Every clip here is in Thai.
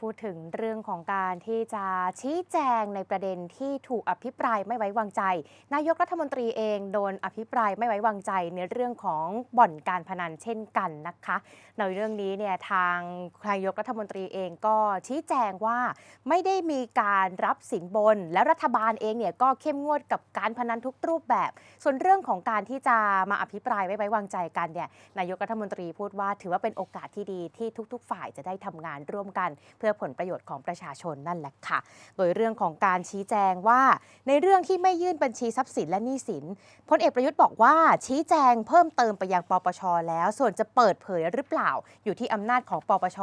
พูดถึงเรื่องของการที่จะชี้แจงในประเด็นที่ถูกอภิปรายไม่ไว้วางใจ นายกรัฐมนตรีเองโดนอภิปรายไม่ไว้วางใจในเรื่องของบ่อนการพนันเช่นกันนะคะในเรื่องนี้เนี่ยทางนายกรัฐมนตรีเองก็ชี้แจงว่าไม่ได้มีการรับสินบน และรัฐบาลเองเนี่ยก็เข้มงวดกับการพนันทุกรูปแบบ ส่วนเรื่องของการที่จะมาอภิปรายไม่ไว้วางใจกันเนี่ยนายกรัฐมนตรีพูดว่าถือว่าเป็นโอกาสที่ดีที่ทุก ๆ ฝ่ายจะได้ทำงานร่วมกัน เพื่อผลประโยชน์ของประชาชนนั่นแหละค่ะ โดยเรื่องของการชี้แจงว่า ในเรื่องที่ไม่ยื่นบัญชีทรัพย์สินและหนี้สินพลเอกประยุทธ์บอกว่าชี้แจงเพิ่มเติมไปยังปปชแล้ว ส่วนจะเปิดเผยหรือเปล่า อยู่ที่อำนาจของปปช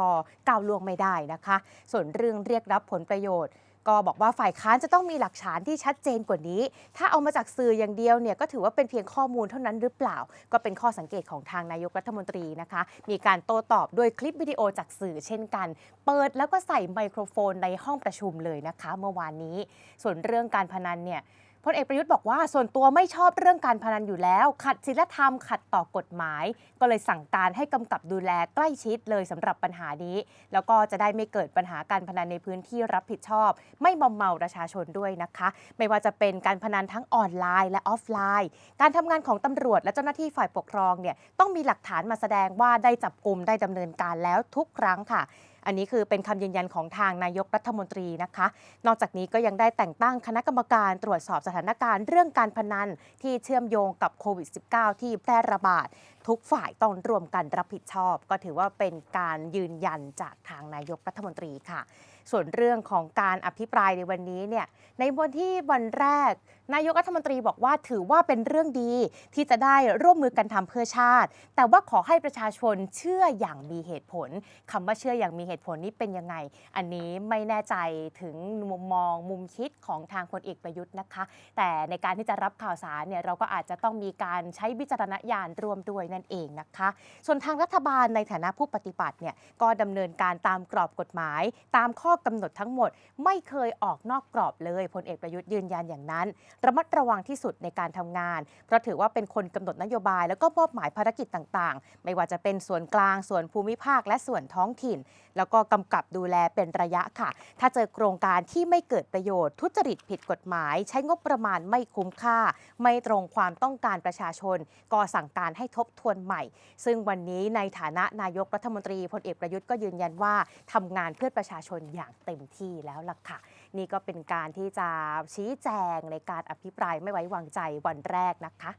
ก้าวล่วงไม่ได้นะคะ ส่วนเรื่องเรียกรับผลประโยชน์ ก็บอกว่าฝ่ายค้านจะต้องมีหลักฐานที่ชัดเจนกว่านี้ ถ้าเอามาจากสื่ออย่างเดียวเนี่ยก็ถือว่าเป็นเพียงข้อมูลเท่านั้นหรือเปล่า ก็เป็นข้อสังเกตของทางนายกรัฐมนตรีนะคะ มีการโต้ตอบด้วยคลิปวิดีโอจากสื่อเช่นกัน เปิดแล้วก็ใส่ไมโครโฟนในห้องประชุมเลยนะคะ เมื่อวานนี้ ส่วนเรื่องการพนันเนี่ย พลเอกประยุทธ์บอกว่าส่วนตัวไม่ชอบเรื่องการพนันอยู่แล้ว ขัดศีลธรรมขัดต่อกฎหมาย ก็เลยสั่งการให้กำกับดูแลใกล้ชิดเลยสำหรับปัญหานี้ แล้วก็จะได้ไม่เกิดปัญหาการพนันในพื้นที่รับผิดชอบ ไม่มอมเมาประชาชนด้วยนะคะ ไม่ว่าจะเป็นการพนันทั้งออนไลน์และออฟไลน์ การทำงานของตำรวจและเจ้าหน้าที่ฝ่ายปกครองเนี่ยต้องมีหลักฐานมาแสดงว่าได้จับกลุ่มได้ดำเนินการแล้วทุกครั้งค่ะอันนี้คือเป็นคำยืนยันของทางนายกรัฐมนตรีนะคะ นอกจากนี้ก็ยังได้แต่งตั้งคณะกรรมการตรวจสอบสถานการณ์เรื่องการพนันที่เชื่อมโยงกับโควิด -19 ที่แพร่ระบาด ทุกฝ่ายต้องรวมกันรับผิดชอบ ก็ถือว่าเป็นการยืนยันจากทางนายกรัฐมนตรีค่ะ ส่วนเรื่องของการอภิปรายในวันนี้เนี่ยในวันที่วันแรก นายกรัฐมนตรีบอกว่าถือว่าเป็นเรื่องดีที่จะได้ร่วมมือกันทำเพื่อชาติ แต่ว่าขอให้ประชาชนเชื่ออย่างมีเหตุผลคำว่าเชื่ออย่างมีเหตุผลนี้เป็นยังไง อันนี้ไม่แน่ใจถึงมุมมองมุมคิดของทางพลเอกประยุทธ์นะคะ แต่ในการที่จะรับข่าวสารเนี่ยเราก็อาจจะต้องมีการใช้วิจารณญาณรวมด้วยนันเองนะคะ ส่วนทางรัฐบาลในฐานะผู้ปฏิบัติเนี่ยก็ดำเนินการตามกรอบกฎหมาย ตามข้อกำหนดทั้งหมด ไม่เคยออกนอกกรอบเลยพลเอกประยุทธ์ยืนยันอย่างนั้น ระมัดระวังที่สุดในการทำงาน เพราะถือว่าเป็นคนกำหนดนโยบาย แล้วก็มอบหมายภารกิจต่างๆ ไม่ว่าจะเป็นส่วนกลางส่วนภูมิภาค และส่วนท้องถิ่น แล้วก็กำกับดูแลเป็นระยะค่ะ ถ้าเจอโครงการที่ไม่เกิดประโยชน์ ทุจริตผิดกฎหมาย ใช้งบประมาณไม่คุ้มค่า ไม่ตรงความต้องการประชาชน ก็สั่งการให้ทบทวนใหม่ ซึ่งวันนี้ในฐานะนายกรัฐมนตรีพลเอกประยุทธ์ก็ยืนยันว่าทำงานเพื่อประชาชนอย่างเต็มที่แล้วล่ะค่ะ นี่ก็เป็นการที่จะชี้แจงในการอภิปรายไม่ไว้วางใจวันแรกนะคะ